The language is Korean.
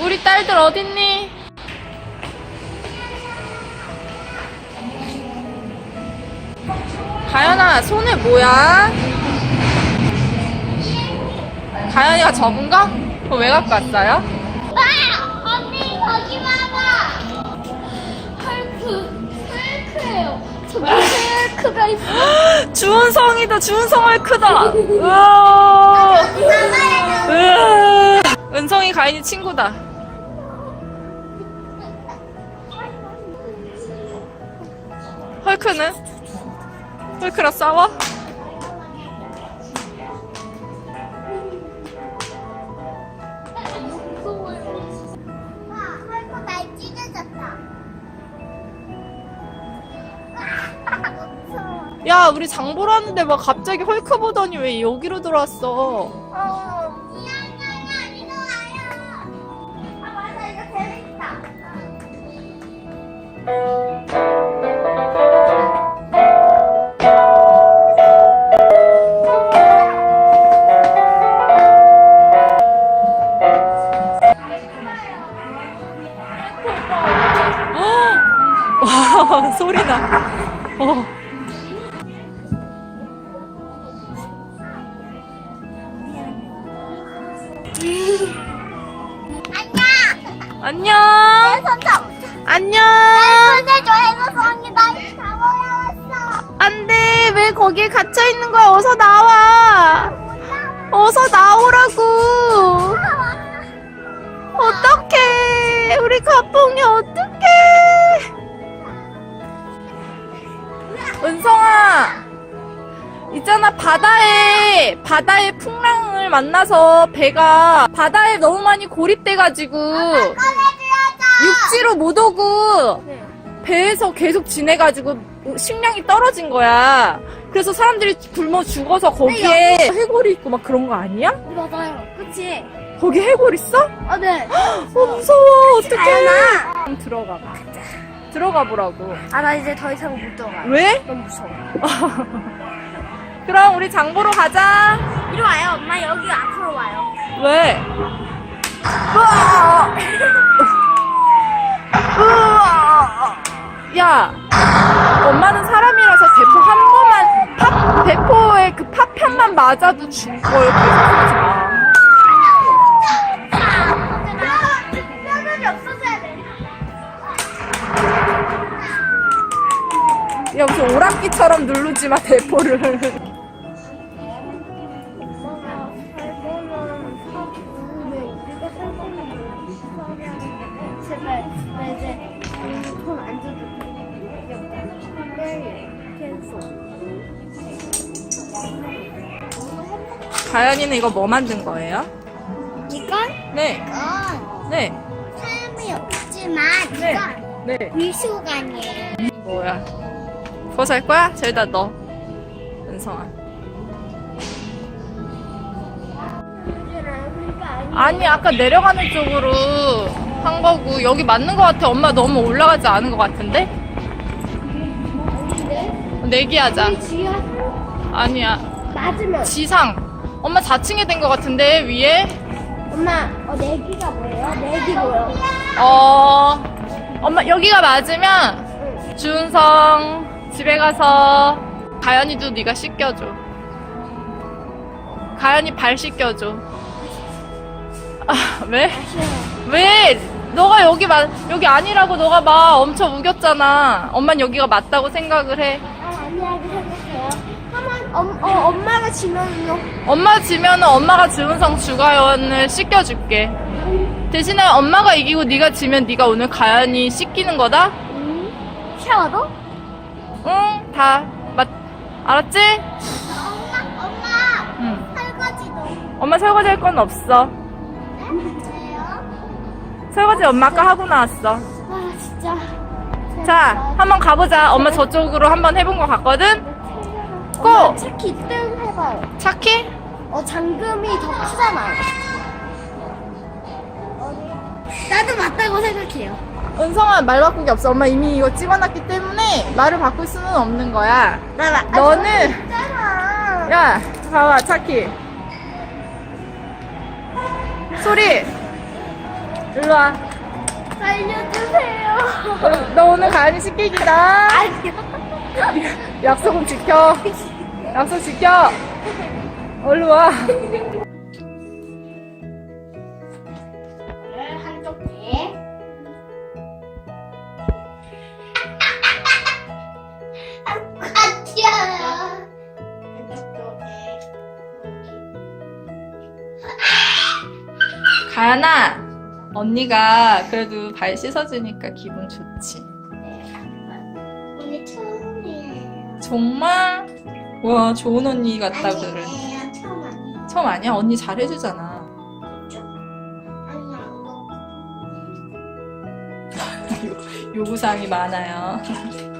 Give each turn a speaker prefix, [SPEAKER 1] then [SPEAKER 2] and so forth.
[SPEAKER 1] 우리 딸들 어딨니? 가연아, 손에 뭐야? 가연이가 접은 거? 그거 왜 갖고 왔어요?
[SPEAKER 2] 아! 언니 거기 봐봐! 헐크 헐크예요 저기 헐크가 있어
[SPEAKER 1] 주은성이다, 주은성을 크다. 우와. 우와. 은성이 가인이 친구다. 헐크는? 헐크랑 싸워? 야, 우리 장 보러 왔는데 막 갑자기 헐크 보더니 왜 여기로 들어왔어?
[SPEAKER 2] 어 미안해요 이리 와요 아 맞아 이거 재밌다
[SPEAKER 1] 와, 소리나. 어.
[SPEAKER 2] 안녕
[SPEAKER 1] 안녕.
[SPEAKER 2] 손좀
[SPEAKER 1] 안녕.
[SPEAKER 2] 손해줘 해서성이 나 잡아야 왔어
[SPEAKER 1] 안 돼. 왜 거기에 갇혀 있는 거야? 어서 나와. 어서 나오라고. 어떡해. 우리 가뽕이 어떡해. 은성아. 있잖아, 바다에, 바다의 풍랑을 만나서 배가 바다에 너무 많이 고립돼가지고
[SPEAKER 2] 꺼내줘야죠
[SPEAKER 1] 육지로 못 오고 배에서 계속 지내가지고 식량이 떨어진 거야. 그래서 사람들이 굶어 죽어서 거기에 해골이 있고 막 그런 거 아니야?
[SPEAKER 2] 맞아요 그치?
[SPEAKER 1] 거기 해골 있어?
[SPEAKER 2] 아 네.
[SPEAKER 1] 어 무서워 어떡해 들어가 봐 들어가 보라고
[SPEAKER 2] 아 나 이제 더 이상 못 들어가.
[SPEAKER 1] 왜?
[SPEAKER 2] 너무 무서워.
[SPEAKER 1] 그럼 우리 장 보러 가자
[SPEAKER 2] 이리 와요. 엄마 여기 앞으로 와요.
[SPEAKER 1] 왜? 야 엄마는 사람이라서 대포 한 번만 파, 대포의 그 파편만 맞아도 죽을 걸 계속 하지 마
[SPEAKER 2] 야
[SPEAKER 1] 무슨 오락기처럼 누르지 마 대포를. 가연이는 이거 뭐 만든 거예요?
[SPEAKER 2] 이건
[SPEAKER 1] 네,
[SPEAKER 2] 이건
[SPEAKER 1] 네,
[SPEAKER 2] 사람이 없지만
[SPEAKER 1] 네.
[SPEAKER 2] 이건
[SPEAKER 1] 네.
[SPEAKER 2] 미술관이에요.
[SPEAKER 1] 뭐야? 그거 살 거야? 저기다 넣어. 은성아. 아니, 아까 내려가는 쪽으로 한 거고, 여기 맞는 거 같아. 엄마 너무 올라가지 않은 거 같은데? 내기하자. 아니야.
[SPEAKER 2] 맞으면
[SPEAKER 1] 지상. 엄마 4층에 된거 같은데, 위에?
[SPEAKER 2] 엄마 어 내기가 뭐예요? 내기 뭐요?
[SPEAKER 1] 어, 엄마, 여기가 맞으면, 준성, 집에 가서, 가연이도 네가 씻겨줘. 가연이 발 씻겨줘. 아, 왜? 왜? 너가 여기 맞, 여기 아니라고 너가 막 엄청 우겼잖아. 엄만 여기가 맞다고 생각을 해.
[SPEAKER 2] 아 아니라고 생각해요. 한번 엄, 어, 엄마가 지면요.
[SPEAKER 1] 엄마 지면은 엄마가 지은성 주가연을 씻겨줄게. 대신에 엄마가 이기고 네가 지면 네가 오늘 가연이 씻기는 거다?
[SPEAKER 2] 음? 샤워도?
[SPEAKER 1] 응, 다. 맞, 알았지?
[SPEAKER 2] 엄마 엄마
[SPEAKER 1] 응.
[SPEAKER 2] 설거지도.
[SPEAKER 1] 엄마 설거지 할 건 없어.
[SPEAKER 2] 네? 왜요?
[SPEAKER 1] 설거지 엄마 아까 하고 나왔어.
[SPEAKER 2] 아 진짜.
[SPEAKER 1] 자, 한번 가보자. 엄마 저쪽으로 한번 해본 거 같거든? 고!
[SPEAKER 2] 엄마 차키 1등 해봐요.
[SPEAKER 1] 착해?
[SPEAKER 2] 어 잠금이 더 크잖아요. 나도 맞다고 생각해요.
[SPEAKER 1] 은성아 말 바꾸기 없어. 엄마 이미 이거 찍어놨기 때문에 말을 바꿀 수는 없는 거야.
[SPEAKER 2] 나 맞.
[SPEAKER 1] 너는
[SPEAKER 2] 있잖아.
[SPEAKER 1] 야, 봐봐, 차키. 소리. 일로 와.
[SPEAKER 2] 살려주세요.
[SPEAKER 1] 너 오늘 가연이 씻기기다. 약속은 지켜. 약속 지켜. 얼른 와. 가연아, 언니가 그래도 발 씻어주니까 기분 좋지.
[SPEAKER 2] 오늘 처음이에요.
[SPEAKER 1] 정말? 와, 좋은 언니 같다 그래.
[SPEAKER 2] 아니에요, 처음 아니에요.
[SPEAKER 1] 처음 아니야? 언니 잘해주잖아.
[SPEAKER 2] 아니, 안 먹어.
[SPEAKER 1] 요구사항이 많아요.